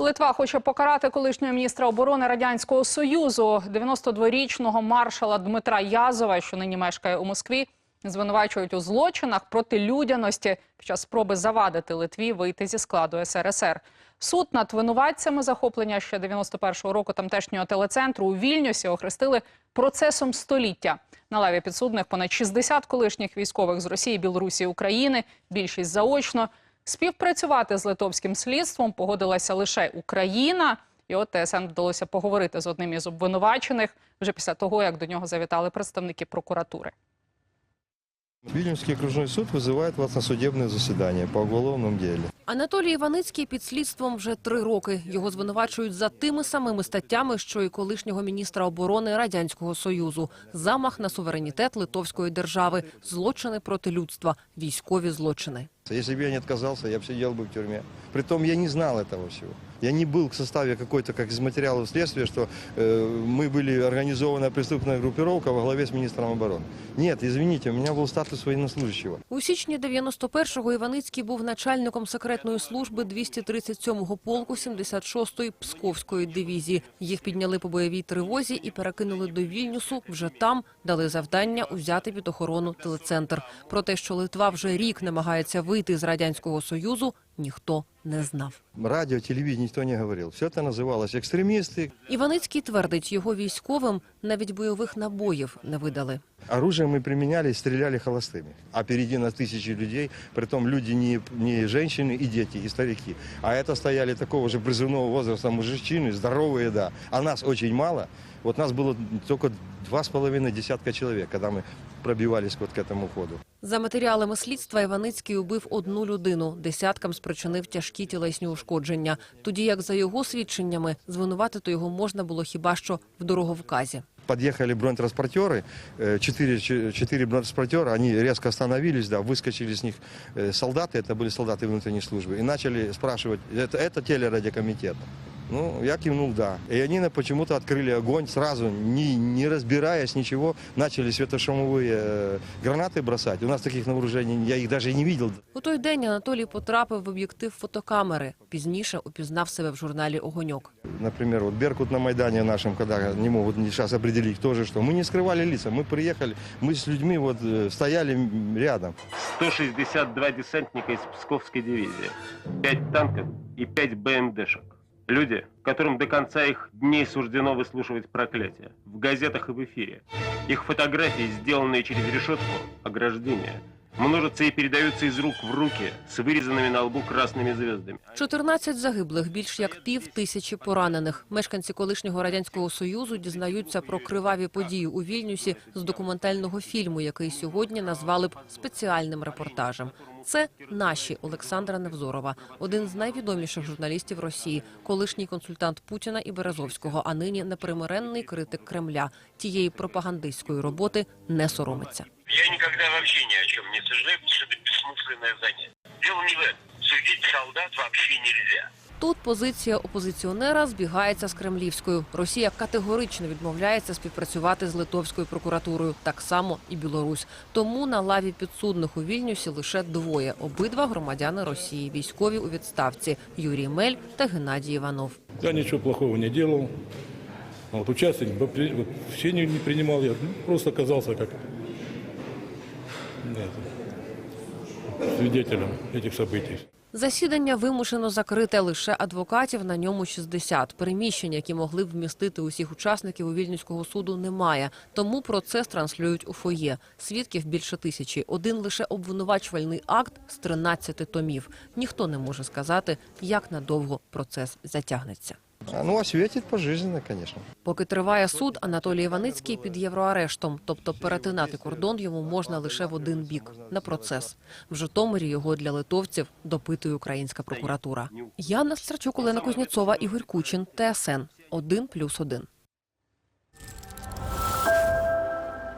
Литва хоче покарати колишнього міністра оборони радянського союзу, 92-річного маршала Дмитра Язова, що нині мешкає у Москві. Звинувачують у злочинах проти людяності під час спроби завадити Литві вийти зі складу СРСР. Суд над винуватцями захоплення ще 91-го року тамтешнього телецентру у Вільнюсі охрестили процесом століття. На лаві підсудних понад 60 колишніх військових з Росії, Білорусі, України, більшість заочно. Співпрацювати з литовським слідством погодилася лише Україна. І от ТСН вдалося поговорити з одним із обвинувачених вже після того, як до нього завітали представники прокуратури. Вильнюсский окружной суд вызывает вас на судебное заседание по уголовному делу. Анатолій Іваницький під слідством вже три роки. Його звинувачують за тими самими статтями, що і колишнього міністра оборони радянського союзу: замах на суверенітет литовської держави, злочини проти людства, військові злочини. Если бы я не отказался, я бы сидел бы в тюрьме. Притом я не знал этого всего. Я не был в составе какой-то, как из материалов следствия, что э, мы были организованная преступная группировка во главе с министром обороны. Нет, извините, у меня был статус военнослужащего. У січні 91-го Іваницький був начальником секретної служби 237-го полку 76-ї Псковської дивізії. Їх підняли по бойовій тривозі і перекинули до Вільнюсу. Вже там дали завдання узяти під охорону телецентр. Про те, що Литва вже рік намагається вийти з радянського союзу, ніхто не знав. Радио, телевидение никто не говорил. Все это называлось экстремисты. Іваницький твердить, його військовим навіть бойових набоїв не видали. Оружие мы применяли, стреляли холостыми. А впереди на тысячи людей, притом люди не, не женщины и дети, и старики. А это стояли такого же призывного возраста мужчины, здоровые, да. А нас очень мало. Вот нас было только два с половиной десятка человек, когда мы пробивались вот к этому ходу. За матеріалами слідства Іваницький убив одну людину, десяткам спричинив тяжкі тілесні ушкодження. Тоді як за його свідченнями звинуватити його можна було хіба що в дороговказі. Подъехали бронетранспортеры, э, четыре, ч- четыре бронетранспортера, они резко остановились, да, выскочили с них э, солдаты, это были солдаты внутренней службы, и начали спрашивать, это, это телерадиокомитет? Ну, я кивнул «да». И они на- почему-то открыли огонь сразу, не, не разбираясь ничего, начали светошумовые э, гранаты бросать. У нас таких на вооружении, я их даже и не видел. У той день Анатолій потрапив в об'єктив фотокамери. Пізніше упізнав себе в журналі «Огоньок». Например, вот Беркут на Майдане нашем, когда не могут сейчас определить, кто же что. Мы не скрывали лица, мы приехали, мы с людьми вот э, стояли м, рядом. 162 десантника из Псковской дивизии, 5 танков и 5 БМДшек. Люди, которым до конца их дней суждено выслушивать проклятия. В газетах и в эфире. Их фотографии, сделанные через решетку, ограждения, множатся и передаются из рук в руки с вырезанными на лбу красными звездами. 14 загиблих, більш як пів тисячі поранених. Мешканці колишнього радянського союзу дізнаються про криваві події у Вільнюсі з документального фільму, який сьогодні назвали б спеціальним репортажем. Це наші Олександра Невзорова, один з найвідоміших журналістів Росії, колишній консультант Путіна і Березовського, а нині непримиренний критик Кремля. Тієї пропагандистської роботи не соромиться. Я никогда вообще ни о чем не сожалею, потому что это бессмысленное занятие. Дело не в этом. Судить солдат вообще нельзя. Тут позиція опозиціонера збігається з кремлівською. Росія категорично відмовляється співпрацювати з литовською прокуратурою, так само і Білорусь. Тому на лаві підсудних у Вільнюсі лише двоє – обидва громадяни Росії, військові у відставці – Юрій Мель та Геннадій Іванов. Я ничего плохого не делал. А Вот участие вот, вообще не, не принимал, я ну, просто оказался как да, это, свидетелем этих событий. Засідання вимушено закрите лише адвокатів, на ньому 60. Переміщень, які могли б вмістити усіх учасників у Вільнюського суду, немає. Тому процес транслюють у фоє. Свідків більше тисячі. Один лише обвинувачувальний акт з 13 томів. Ніхто не може сказати, як надовго процес затягнеться. А, Ну, осветит пожизненно, звісно. Поки триває суд, Анатолій Іваницький під євроарештом, тобто перетинати кордон йому можна лише в один бік на процес. В Житомирі його для литовців допитує українська прокуратура. Яна Старчук, Олена Кузнєцова, Ігор Кучин, ТСН 1+,1.